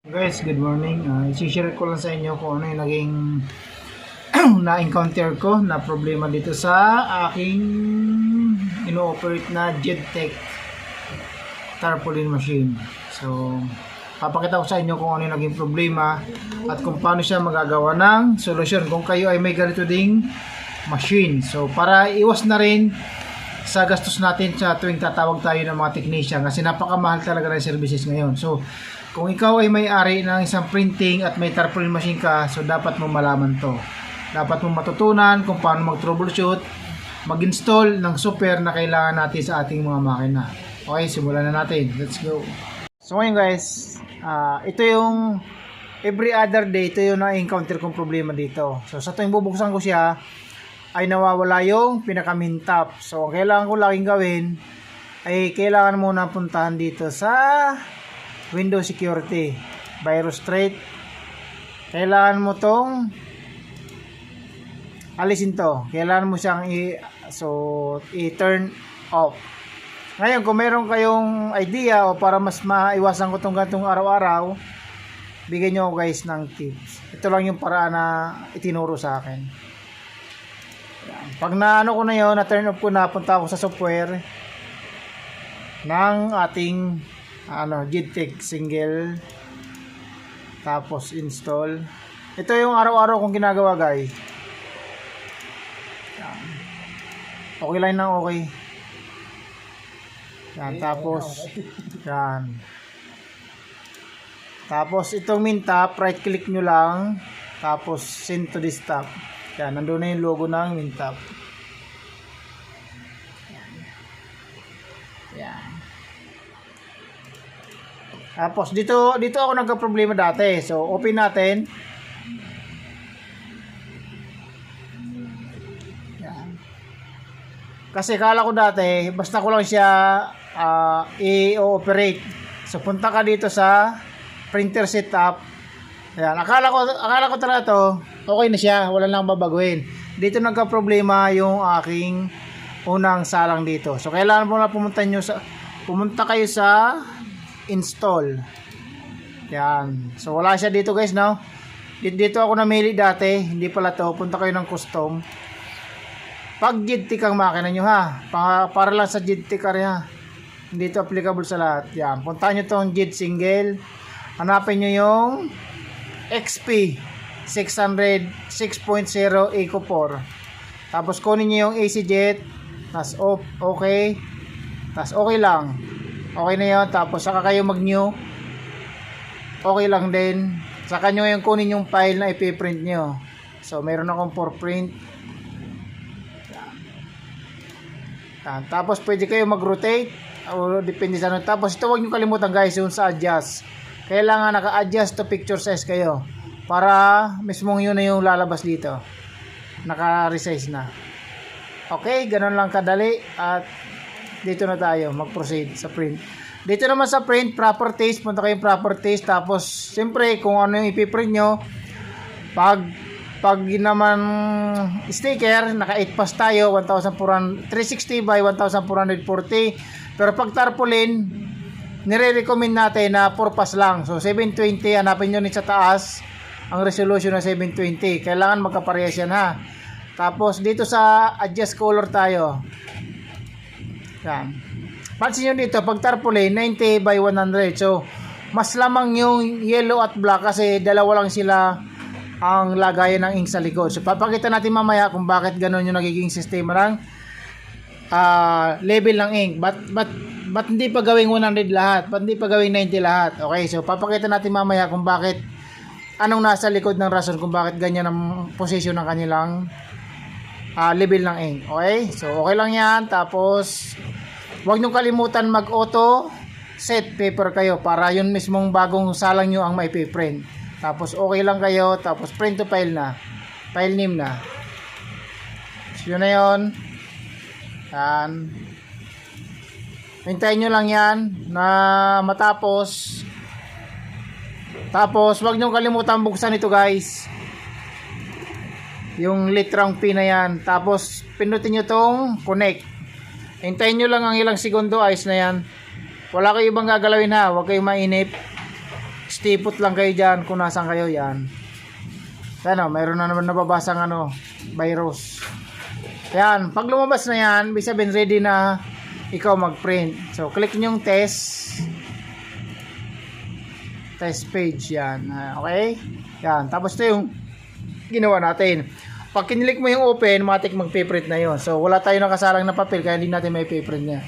Guys, good morning. Uh, i-share ko lang sa inyo kung ano yung naging na-encounter ko na problema dito sa aking ino-operate na JetTech tarpaulin machine. So, papakita ko sa inyo kung ano yung naging problema at kung paano siya magagawa ng solusyon kung kayo ay may ganito ding machine. So, para iwas na rin sa gastos natin sa tuwing tatawag tayo ng mga technician kasi napakamahal talaga ng services ngayon. So, kung ikaw ay may-ari ng isang printing at may tarpaulin machine ka, so dapat mo malaman to. Dapat mo matutunan kung paano mag-troubleshoot, mag-install ng software na kailangan natin sa ating mga makina. Okay, simulan na natin. Let's go. So ngayon guys, ah, ito yung every other day, ito yung na-encounter kong problema dito. So sa tuwing bubuksan ko siya, ay nawawala yung pinakamintap. So ang kailangan ko laging gawin, ay kailangan muna puntahan dito sa Windows Security. Virus Straight. Kailangan mo tong alisin to. Kailangan mo siyang i so i-turn off. Ngayon, kung meron kayong idea o para mas maiwasan ko tong gantong araw-araw, bigyan nyo guys ng tips. Ito lang yung paraan na itinuro sa akin. Pag naano ko na yun, na turn off ko na, punta ako sa software ng ating ano, JITTEC single tapos install. Ito yung araw-araw kong ginagawa guys. Yan. Okay lang ng okay. Yan, tapos yan. Tapos itong mintap, right click nyo lang. Tapos send to desktop. Yan, nandun na yung logo ng mintap. Yan. Yan. Tapos dito dito ako nagka-problema dati. So open natin. Yan. Kasi kala ko dati basta ko lang siya ah, i-operate. So punta ka dito sa printer setup. Ayan, akala ko akala ko talaga to okay na siya, wala nang babaguhin. Dito nagka-problema yung aking unang salang dito. So kailangan mo na pumunta nyo sa pumunta kayo sa install. Yan. So wala siya dito guys, no? Di- Dito ako namili dati, hindi pala to. Punta kayo ng custom. Pag JIT kang makina nyo ha. Pa- para lang sa JIT car ha. Hindi to applicable sa lahat. Yan. Punta nyo tong JIT single. Hanapin nyo yung XP 600 6.0 Eco 4. Tapos kunin nyo yung AC jet. Tapos off, okay. Tapos okay lang. Okay na yun. Tapos saka kayo mag-new. Okay lang din. Saka nyo yung kunin yung file na ipiprint nyo. So, meron akong for print. Yan. Tapos, pwede kayo mag-rotate. O, depende sa ano. Tapos, ito huwag nyo kalimutan guys, yung sa adjust. Kailangan naka-adjust to picture size kayo. Para mismong yun na yung lalabas dito. Naka-resize na. Okay, ganun lang kadali. At dito na tayo mag-proceed sa print. Dito naman sa print properties, punta kayo properties tapos siyempre kung ano yung ipiprint nyo pag pag naman sticker, naka 8 pass tayo, 1,400 360 by 1,440. Pero pag tarpaulin, nire-recommend natin na 4 pass lang. So 720, hanapin nyo ni sa taas ang resolution na 720. Kailangan magkaparehas yan ha. Tapos dito sa adjust color tayo. Yan. Pansin nyo dito, pag tarpaulin, 90 by 100. So, mas lamang yung yellow at black kasi dalawa lang sila ang lagayan ng ink sa likod. So, papakita natin mamaya kung bakit ganun yung nagiging sistema ng ah, level ng ink. But, but, but hindi pa gawing 100 lahat? Ba't hindi pa gawing 90 lahat? Okay, so papakita natin mamaya kung bakit anong nasa likod ng rason kung bakit ganyan ang position ng kanilang ah, level ng ink. Okay? So, okay lang yan. Tapos, huwag nyo kalimutan mag-auto set paper kayo para yun mismong bagong salang nyo ang maipiprint. Tapos, okay lang kayo. Tapos, print to file na. File name na. So, yun na yun. Yan. Hintayin nyo lang yan na matapos. Tapos, huwag nyo kalimutan buksan ito guys yung litrang P na yan. Tapos, pinutin nyo tong connect. Hintayin nyo lang ang ilang segundo, ayos na yan. Wala kayo ibang gagalawin ha, huwag kayong mainip. stipot lang kayo dyan kung nasan kayo yan. Ano, mayroon na naman nababasang ano, virus. Yan, pag lumabas na yan, ibig sabihin ready na ikaw mag-print. So, click nyo yung test. Test page yan. Ah, Okay? Yan. Tapos ito yung ginawa natin. Pag kinlik mo yung open, matik mag-print na yon. So, wala tayo nakasalang na papel kaya hindi natin may print niya.